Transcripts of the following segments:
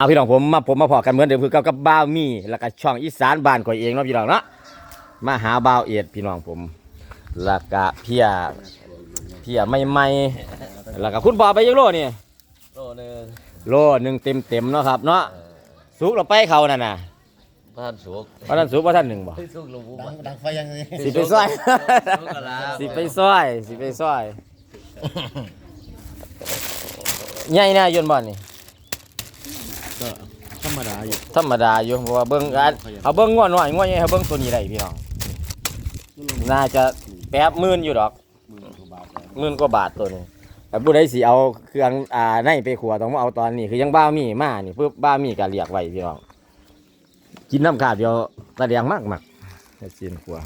เอาพี่น้องผมมาผมมาพอกันเหมือนเดิมคือเก่ากับบ้าวมีแล้วก็ช่องอีสานบ้านข่อยเองเนาะพี่น้องเนาะมาหาบ้าวเอ็ดพี่น้องผมแล้วก็เพียเพียไม่ไม่ๆแล้วก็คุณบอไปยังโลนี่โลนึงโลหนึ่งเต็มเต็มๆเนาะครับเนาะสุกเราไปเขานั่นน่ะบ้านสุกว่าท่านสุกว่าท่านหนึ่งบ่สุกลงบุดังดังไฟยังไงสิไปซอยสุกกะลาสิไปซอยสิไปซอยใหญ่แน่ยนต์บ่นี่ก็ธ รรมดาอยู่ธรรมดาอยู่เพราะว่าเบิ่งอันเอาเบิ่งงัวหน่อยงัวใหญ่เอาเบิ่งตัวนี้ได้พี่น้องน่าจะแป๊บหมื่นอยู่ดอกหมื่นกว่าบาทหมื่นกว่าบาทตัวนี้แต่ผู้ใดสิเอาเครื่องอ่าในไปขัวต้องมาเอาตอนนี้คือยังบ้ามีมานี่ปึ๊บบ้ามีก็เรียกไว้พี่น้องกินน้ำขาดเดียวตะเลียงมากมักเฮ็ดซีนขัว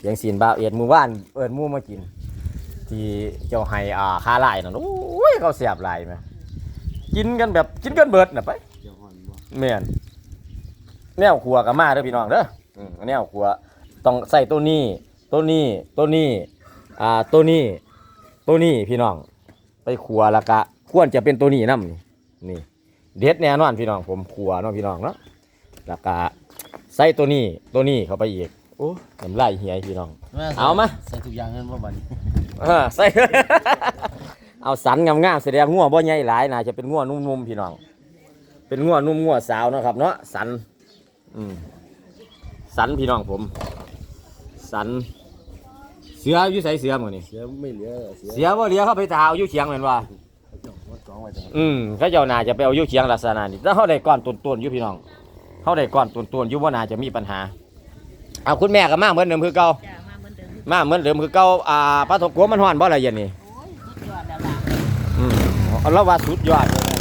เลี้ยังซีนบ้าวเอ็ดหมู่บ้านเอิ้นหมู่มากิน ที่เจ้าให้อ่าคาหลายนั่นโอ้ยเขาเสียบหลายไหมกินกันแบบกินกันเบิดน่ะไปเดี๋ยวอ่อนบ่ แม่นแนวครัวก็มาเด้อพี่น้องเด้ออืมแนวครัวต้องใส่ตัวนี้ตัวนี้ตัวนี้อ่าตัวนี้ตัวนี้พี่น้อง ไปครัวแล้วก็ควรจะเป็นตัวนี้นํนี่นี่ เด็ดแน่นอนพี่น้องผมครัวเนาะพี่น้องเนาะแล้วก็ใส่ตัวนี้ตัวนี้เข้าไปอีกโอ้น้ำลายเหียพี่น้อง เอามา ใส่ทุกอย่างเงินบ่บัดนี้เออใส่ เอาสันงามๆแสดงงัวบ่ใหญ่หลายน่าจะเป็นงัวนุ่มๆพี่น้อง เป็นงัวนุ่มงัวสาวเนาะครับ เนาะสันอืมสันพี่น้องผม สัน เสืออยู่ใส่เสือหมดนี่เสียไม่เหลือเสียเสือว่าเลี้ยเข้าไปทาเอาอยู่เคียงเหมือนว่าเจ้าวัดจองไว้จังอืมเขาเจ้านาจะไปเอาอยู่เคียงลักษณะนี้แล้วเขาได้ก้อนตุนๆอยู่พี่น้องเขาได้ก้อนตุนๆอยู่ว่านาจะมีปัญหา เอาคุณแม่ก็มาเหมือนเดิมคือเก่าจ้ามาเหมือนเดิมมาเหมือนเดิมคือเก่าอ่าปลาทบกัวมันฮ้อนบ่ละเย็นนี่โอ้ยสุดยอดแล้วล่ะอืมเราว่าสุดยอดเลย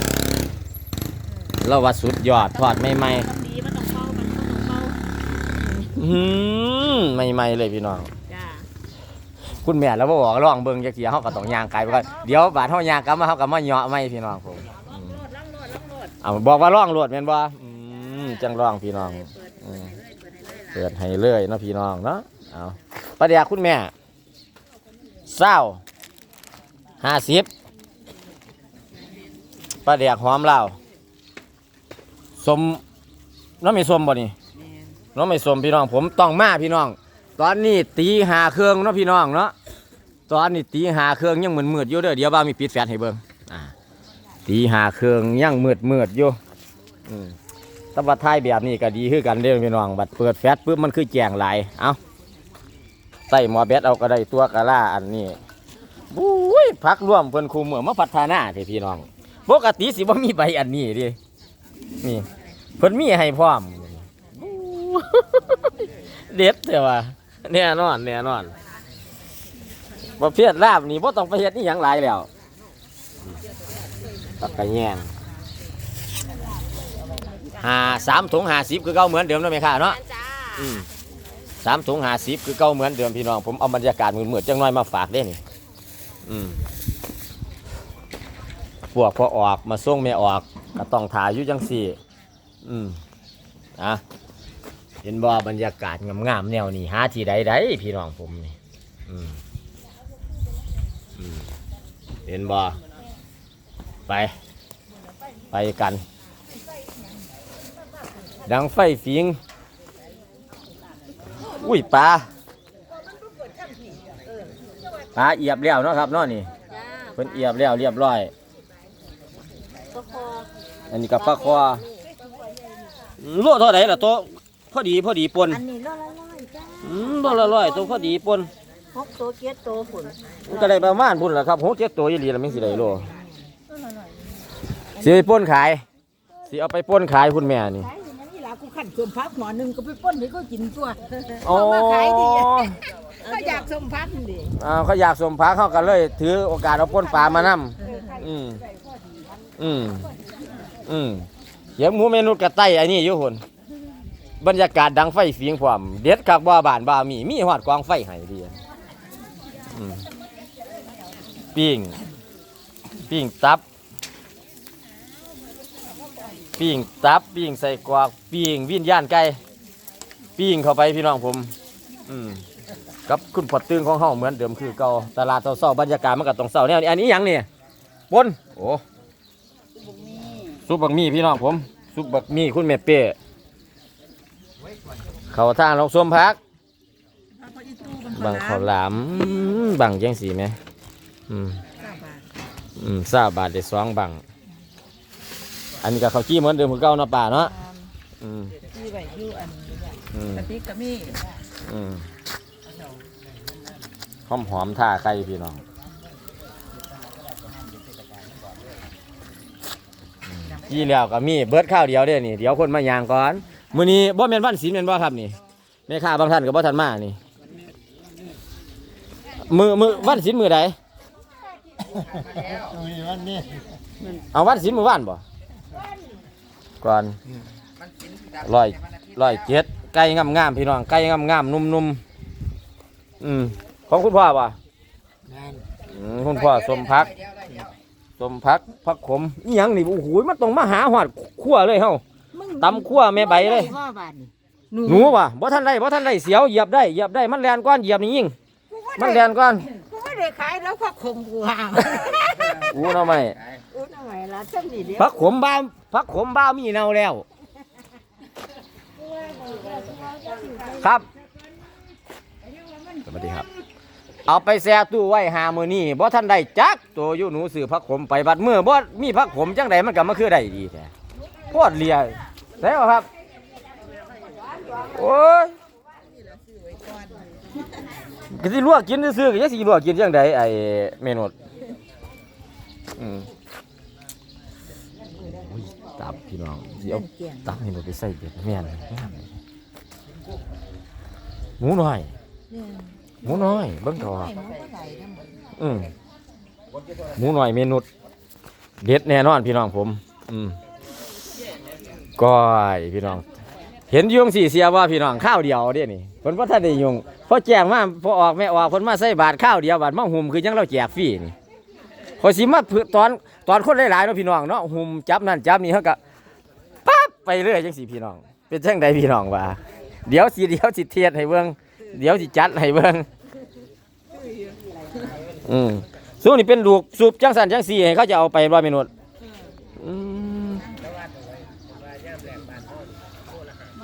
เราว่าสุดยอดทอดใหม่ต้องดีมันต้องเฝ้ามันต้องเฝ้าๆอืมใหม่ๆเลยพี่น้อง จ้าคุณแม่แล้วบ่บอกลองเบิ่งจักเทียเฮาก็ต้องย่างไกลไปก่อนเดี๋ยวบาดเฮาย่างกลับมาเฮาก็มาเหยาะใหม่พี่น้องผมล่องโลดล่องโลดล่องโลดเอาบอกว่าลองโลดแม่นบ่อืมจังลองพี่น้อง เปิดอืมเปิดให้เลยเปิดให้เลยเปิดให้เลยเนาะพี่น้องเนาะเอาประเดี๋ยวคุณแม่เศร้าห้าสิบประเดี๋ยวหอมเหล้า สมน้องไม่สมบ่นี่แม่นน้องไม่สมพี่น้อง ผมต้องมาพี่น้อง ตอนนี้ตีหาเครื่องเนาะพี่น้องเนาะตอนนี้ตีหาเครื่องยังมืดมืดๆอยู่เด้อเดี๋ยวบ้ามีปิดแฟลชให้เบิ่งอ่าตีหาเครื่องยังมืดมืดๆอยู่อืมแตบัดท้ายแบบนี้ก็ดีคือกันเด้อพี่น้องบัดเปิดแฟลชปุ๊บมันคือแจงหลายเอ้าใส่หมอแบตเอาก็ได้ตัวกะล่าอันนี้บุ้ยพักร่วมเพิ่นคูเมืองมาพัฒนาเถอะพี่น้องปกติสิบ่มีใบอันนี้ดิ นี่เพิ่นมีให้พร้อมเด็ดแต่ว่าแน่นอนแน่นอนประเภทลาบนี่บ่ต้องไปเฮ็ดนี่หยังหลายแล้วตักกระแยงหาสามถุงหาสิบคือเก่าเหมือนเดิมเนาะแม่ค้าเนาะอืมสามถุงหาสิบคือเก่าเหมือนเดิมพี่น้องผมเอาบรรยากาศมืดๆจังน้อยมาฝากเด้นี่อืม พวกพอออกมาส่งไม่ออกก็ต้องถ่ายอยู่จังสี่ อืมอะเห็นบ่บรรยากาศงามๆแนวนี้หาที่ใดใดพี่น้องผมนี่อืมอืมเห็นบ่ไป ไปกัน ดังไฟฟิงอุ้ยปลาปลาเอียบแล้วเนาะครับเนาะนี่จ้าเพิ่นเอียบแล้วเรียบร้อยก็พอ อันนี้กับปลาคอโลเท่าไหร่ล่ะตัวพอดีพอดีปนอันนี้ร้อยละร้อยจ้าอืมตัวละร้อยตัวพอดีปนหกตัวเจ็ดตัวฝุ่นมันก็ได้ประมาณพุ่นแหละครับหกเจ็ดตัวยี่หลีแล้วมันสิได้โลสิไปป่นขายสิเอาไปป่นขายคุณแม่นี่ขายอย่างนี้ล่ะกูขันสมพักหมอหนึ่งก็ไปป้นให้ก็กินตัวโอ้เอามาขายดิก็อยากสมพักนี่ดิอ่าเขาอยากสมพักเขากันเลย ถือโอกาสเอาป่นปลามานํอืมอืม อืมเดี๋ยวหมูเมนูกระไตอันนี้อยู่คนบรรยากาศดังไฟเฟียงพร้อมเด็ดคักบ่บ้านบ่มี มีหอดกองไฟให้ดีอืมปิ้งปิ้งตับปิ้งตับปิ้งใส่กวากปิ้งวิญญาณไก่ปิ้งเข้าไปพี่น้องผม อืมกับคุณพอตึงของเฮาเหมือนเดิมคือเก่าตลาดเศร้าๆบรรยากาศมันก็ต้องเศร้าแนวนี้อันนี้ยังเนี่ปนโอ้ ซุปบักมี่พี่น้องผม ซุปบักมี่คุณแม่เป้เขาทางลงส้มพัก บางข้าวหลามอืมบางยังสีไหมอืมอืมซาบาทได้สองบังอันนี้ก็ข้าวจี้เหมือนเดิมคือเก่าเนาะป่าเนาะอืมที่ไว้อยู่อันอืมกะติกกะมีอืมหอมหอมๆท่าไก่พี่น้อง ยี่แล้วก็มีเบิดข้าวเดียวเด้อนี่เดี๋ยวคนมายางก่อนมื้อนี้บ่แม่นวันศีลแม่นบ่ครับนี่แม่ค้าบางท่านก็บ่ทันมานี่มือมือวันศีลมือใดมีวันนี้เอาวันศีลมื้อวานบ่ก่อนร้อยร้อยเจ็ดไก่งามๆพี่น้องไก่งามๆนุ่มๆอืมของคุณพ่อป่ะงานอืมคุณพ่อสมพัก สมพักพักขมอีหยังนี่โอ้โหมันต้องมาหาหอดขั้วเลยเฮา ตำขั้วแม่ใบเลย ว่าบาดนี่หนูว่ะบ่ทันได้บ่ทันได้เสียวเหยียบได้เหยียบได้มันแลนก้อนเหยียบนี่ยิ่งมันแลนก้อนกูไม่ได้ขายแล้วพักคมกูห่างอู้เนาะไม่อุ้ยทำไมล่ะช่ำนี่เดียวพักขมบ้าพักขมบ้ามีเน่าแล้ว ครับ สวัสดีครับ เอาไปแช่ตู้ไว้หามือนี่บ่ทันได้จักตัวอยู่หนูซื้อพักขมไปบัดเมื่อบ่มีพักขมจังใดมันก็มาคือได้ดีแท้โคตรเลียแล้วครับโอ้ยก็สิลวกกินซื่อๆก็จะสิลวกกินจังใดไอ้เมนูอืมตับพี่น้องเดี๋ยวตับให้หนูไปใส่เบ็ดแม่นงามเลยหมูน้อย หมูน้อยเบิ่งเขาครับอืมหมูน้อยเมนูเด็ดแน่นอนพี่น้องผม อืมก้อยพี่น้อง เห็นอยุงสี่เสียว่าพี่น้องข้าวเดียวเด้นี่เพิ่นบ่ทันได้ยุงพอแจ้งมาพอออกแม่ออกเพิ่นมาใส่บาทข้าวเดียวบาทมาหุ่มคือยังเราแจกฟรีนี่พอยสิมาเพื่อตอนตอนคนหลายๆเนาะพี่น้องเนาะหุ่มจับนั่นจับนี่เฮาก็ปั๊บไปเรื่อยจังสี่พี่น้อง เป็นจังใดพี่น้องว่าเดี๋ยวสิเดี๋ยวสิเทียดให้เบิ่ง เดี๋ยวสิจัดให้เบิ่งอืมสู้นี่เป็นลูกสูบจังสันจังสี่ให้เขาจะเอาไปร้อยเมนูอืม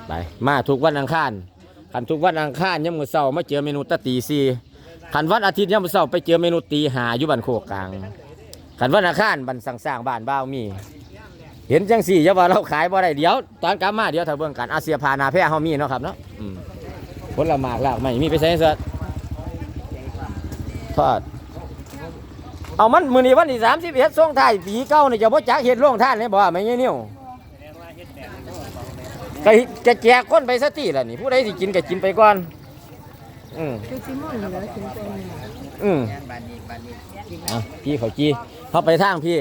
ไปมาทุกวันอังคารขันทุกวันอังคารย่ำมือเสาร์มาเจอเมนูตะตีซีขันวันอาทิตย์ย่ำมือเสาร์ไปเจอเมนูตีหาอยู่บันโคกกลางขันวันอังคารบันสังสร้างบ้านบ้าวมี เห็นจังสี่อย่าว่าเราขายบ่ได้เดี๋ยว ตอนกลับมาเดี๋ยวถ้าเบิ่งกันอาเซียพานาแพ้เฮามีเนาะครับเนาะอืม ผลละหมากลากไม่มีไปใส่เสร็จทอดเอามันมือนี้วันที่31ส่งท้ายปีเก่าเนี่ยจะบ่จักเฮ็ดโรงท่านเลยบ่ไม่ใช่นิ้วก็จะแจกคนไปสติล่ะนี่ผู้ใดสิกินก็กินไปก่อน อืมอืมพี่เขาจีเขาไปทางพี่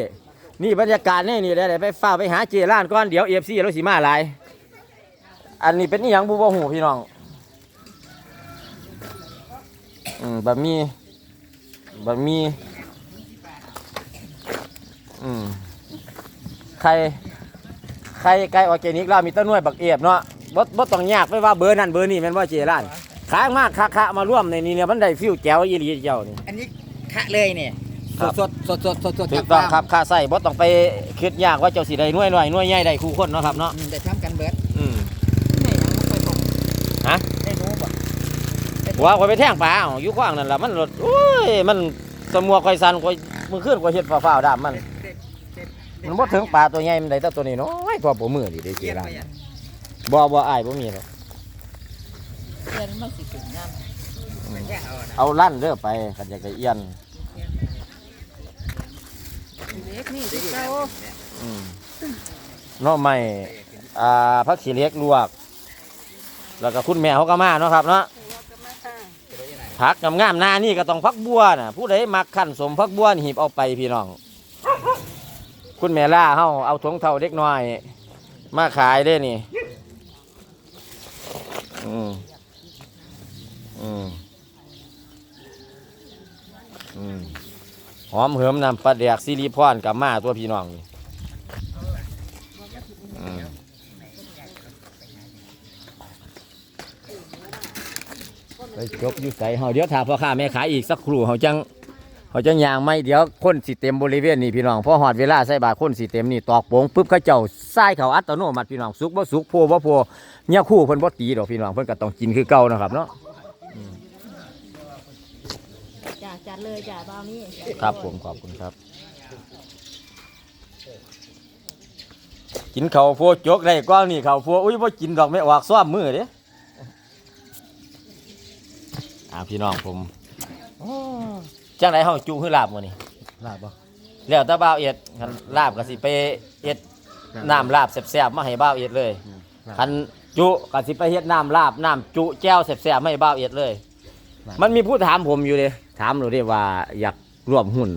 นี่บรรยากาศนี่นี่เดี๋ยไปฝ้าไปหาเจร้านก่อนเดี๋ยวเอฟซีเราสิมาหลาย อันนี้เป็นนี่ยังบูบหูพี่น้อง อืมบะหมี่บะหมี่อืมไข่ไข่ไก่ออร์แกนิกเรามีต้นนวยบักเอียบเนาะบ่บ่ต้องยากไปว่าเบอร์นั่นเบอร์นี่แม่นว่าเจร้านค้างมากคะๆมาร่วมในนี้เนี่ยมันได้ฟิวแจ๋วอีหลีเจ้านี่ อันนี้คะเลยเนี่ยครับสดสดสดสดสดถูจากกต้องฟาร์มครับค่าใส่บ่ต้องไปคิดยากว่าเจ้าสิได้หน่วยหน่อยหน่วยใหญ่ได้คู่คนเนาะครับเนาะอืมแต่ทำกันเบิดอืมไหนยังไม่ค่อยตรงฮะ ได้รู้บ่ ว่าข่อยไปแท่งปลาเอาอยู่ขวางนั่นล่ะมันรถโอ้ยมันสมัวข่อยสั่นข่อยมือขึ้นข่อยเฮ็ดฟ้าวๆดามมัน มันบ่ถึงปลาตัวใหญ่มันได้แต่ตัวนี้น้อยพอบ่มือดิได้เจเกียนร้าไปนอะบ่บ่อายบ่มีหรอกเรียนมาสิถึงงามมันแยกเอาอะนะเอาลั่นเด้อไปคันอยากได้เอียนเล็กนี่ที่เก่าอืมหน่อไม้อ่าผักขี้เหล็กลวก แล้วก็คุณแม่เขาก็มาเนาะครับเนาะ ผักงามๆหน้านี่ก็ต้องพักบัวน่ะผู้ใดมักขั้นสมพักบัวนี่หีบเอาไปพี่น้อง คุณแม่ล่าเฮาเอาถงเท่าเด็กน้อย มาขายได้นี่ อืมอืมอืมหอมเหิมนำปลาแดกซิลิพอนกับมาตัวพี่น้องนี่ ไปจบอยู่ใส่เฮาเดี๋ยวถ้าพ่อค้าแม่ขายอีกสักครู่เฮาจังเฮาเขาจะยางไม่เดี๋ยวคนสิเต็มบริเวณนี่พี่น้องพอหอดเวลาใส่บาตรคนสิเต็มนี่ตอกโป่งปุ๊บเขาเจ้าใส่เขาอัตโนมัติพี่น้องสุกบ่สุกโพบ่โพเนี่ยคู่เพิ่นบ่ตีดอกพี่น้องเพิ่นก็ต้องกินคือเก่านะครับเนาะจ้าจัดเลยจ้าบ้าวนี้ครับผมขอบคุณครับ กินข้าวโพดจกได้กว้างนี่ข้าวโพดอุ้ยบ่กินดอกไม่ออกซ้อมมือเด้ อ่าพี่น้องผมจังไดเฮาจุคือลาบมื้อนี้ลาบบ่แล้วแต่บ่าวเอ็ดคันลาบก็สิไปเอ็ดน้ำลาบแซ่บๆมาให้บ่าวเอ็ดเลยคันจุก็สิไปเฮ็ดน้ำลาบน้ำจุแจ่วแซ่บๆมาให้บ่าวเอ็ดเลย มันมีผู้ถามผมอยู่เด้ถามหนูเด้ว่าอยากร่วมหุ้น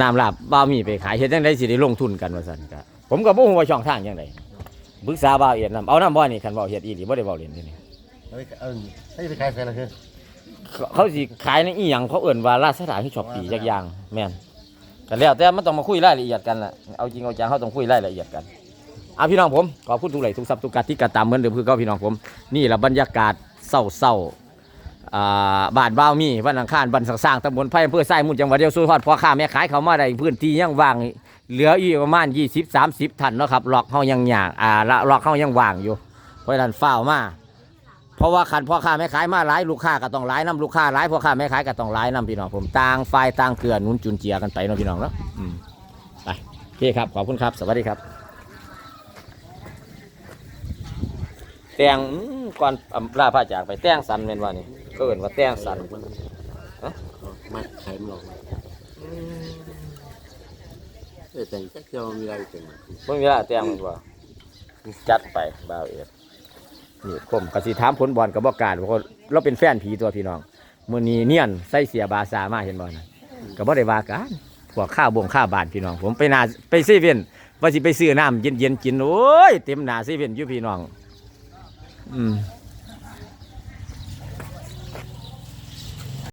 น้ำลาบบ่าวมีไปขายเฮ็ดจังไดสิได้ลงทุนกันว่าซั่นก็ผมก็บ่ฮู้ว่าช่องทางจังไดปรึกษาบ่าวเอ็ดนํเอาน้ำบ่นี่คันบ่าวเฮ็ดอีหลีบ่ได้เว้าเล่นเด้นี่เอาไปเอา ให้ไปขายแฟนละคือเขาสิขายในอีหยังเขาเอิ่นว่าราชสถานที่ชอปปี้จักอย่างแม่นก็แล้วแต่มันต้องมาคุยรายละเอียดกันล่ะเอาจริงเอาจังเขาต้องคุยรายละเอียดกันอะพี่น้องผมขอบคุณทุกไหลทุกทรัพย์ทุกการที่กระตามเหมือนเดิมคือก็พี่น้องผม นี่แหละบรรยากาศเศร้าๆอ่าบ้านบ้าวมีวันอังคารบันสังสร้างตำบลไผ่อำเภอไส้มุ่นจังหวัดเดียวสุพรรณพ่อค้าแม่ขายเขามาได้พื้นที่ยังว่างเหลืออีกประมาณ 20 30ทันเนาะครับหลอกเฮายังยางอ่าละล็อกเฮายังว่างอยู่เพราะฉะนั้นฝ้าวมา เพราะว่าคันพ่อค้าแม่ขายมาหลายลูกค้าก็ต้องหลายน้ำลูกค้าหลายพ่อค้าแม่ขายก็ต้องหลายน้ำพี่น้องผมต่างฝ่ายต่างเกลือหนุนจุนเจียกันไปเนาะพี่น้องเนาะอืมไปโอเคครับขอบคุณครับ สวัสดีครับแตงอืมก่อนอำลาพระจากไปแตงสันเป็นว่านี่ก็เอินว่าแตงสันมาขายมันหรอกเอ้ยแต่งจักเที่ยวมีอะไรแต่งเมื่อเวลาแตงมันว่าจัดไปบ่าวเอ็ด นี่ผมกสิถามผลบอลกับบอกการเพราะเราเป็นแฟนผีตัวพี่น้องมื่อนี้เนียนใส่เสียบาซามาเห็นบ่นะก็บ่ได้ว่ากันพวกข้าวบงข้าวบานพี่น้อง ผมไปนาไปซีเว่นว่าสิไปซื้อน้ำเย็นๆกินโอ้ยเต็มหนาซีเว่นอยู่พี่น้อง อืม